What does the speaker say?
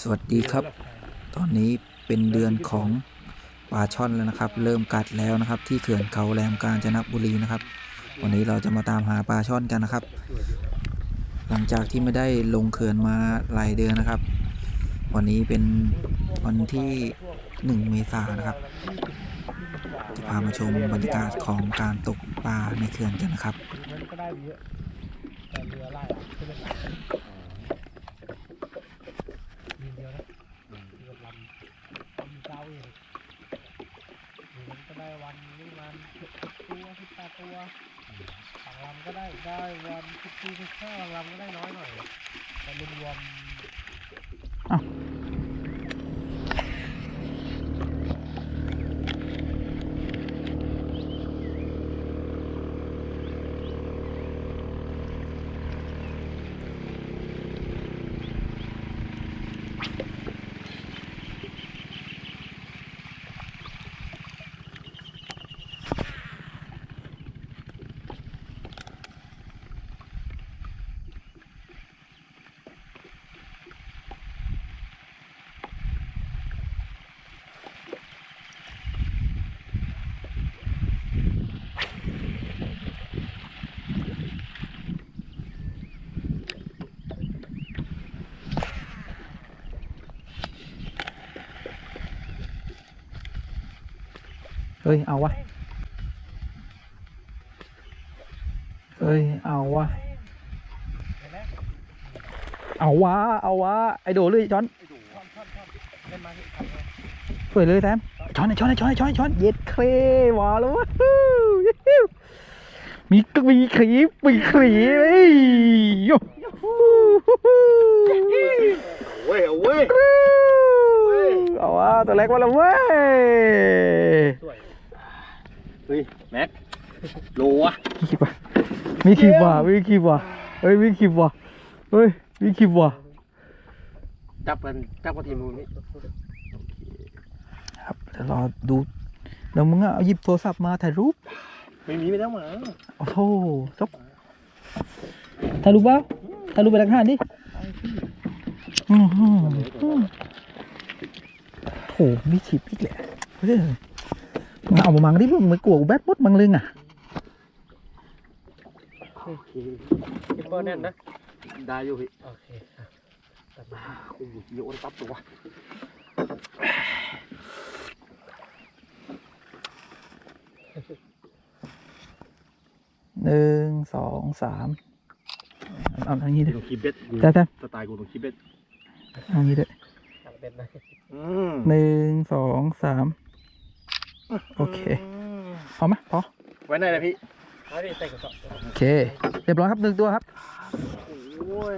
สวัสดีครับ ตอนนี้เป็นเดือนของปลาช่อนแล้วนะครับ เริ่มกัดแล้วนะครับ ที่เขื่อนเขาแหลมกาญจนบุรีนะครับ วันนี้เราจะมาตามหาปลาช่อนกันนะครับ หลังจากที่ไม่ได้ลงเขื่อนมาหลายเดือนนะครับ วันนี้เป็นวันที่หนึ่งเมษายนนะครับ จะพามาชมบรรยากาศของการตกปลาในเขื่อนกันนะครับ มันก็ได้เยอะแต่เรือไล่อะใช่ไหมมีเดียวนะเรือลำมีเก้าเองมันก็ได้ วันนี้มันสิบตัวสิบแปดตัวสองลำก็ได้ได้วันสิบสี่สิบห้าลำก็ได้น้อยหน่อยแต่รวมๆ เฮ้ย เอาวะ เฮ้ย เอาวะ เอาวะ เอาวะ ไอโดเลยช้อนช่อนช่อนช่อนเล่นมาที่ขับเลยสวยเลยแซมช้อนหน่อยช้อนหน่อยช้อนหน่อยช้อนหน่อยช้อนเย็ดเคลมาแล้ววะฮู้ยูฮูมีกมีขีมีขีเฮ้ยโยฮู้ฮู้ฮู้เว้ยเอาเว้ยเอาวะตัวเล็กมาแล้วเว้ยสวย เฮ้ยแม็กโลวะมีขีบว่ะมีขีบว่ะมีขีบว่ะเฮ้ยมีขีบว่ะเฮ้ยมีขีบว่ะจับกันจับกันทีมนู้นนี่ครับเดี๋ยวรอดูเดี๋ยวมึงอะเอาหยิบโทรศัพท์มาถ่ายรูปไม่มีไม่แล้วหมาโอ้โหจบถ่ายรูปเปล่าถ่ายรูปไปหลักฐานดิอือหือโถมีฉีบอีกแหละเฮ้ยมึง เอามามังดิมึงไม่กลัวกูแบดมดมังลึงอะคิปเปอร์แน่นนะ ได้อยู่พี่ โอเคอะตัดมาโอ้โหโยนตับตัวหนึ่งสองสามเอาทางนี้กูดิต้องคีบเบ็ดแต่แต่สไตล์กูต้องคีบเบ็ดทางนี้ด้วยตัดเด็ดนะอืมหนึ่งสองสาม โอเค พอไหมพอ ไว้ไหนนะพี่เอาดิใส่กระสอบโอเค เรียบร้อยครับหนึ่งตัวครับ โอ้ย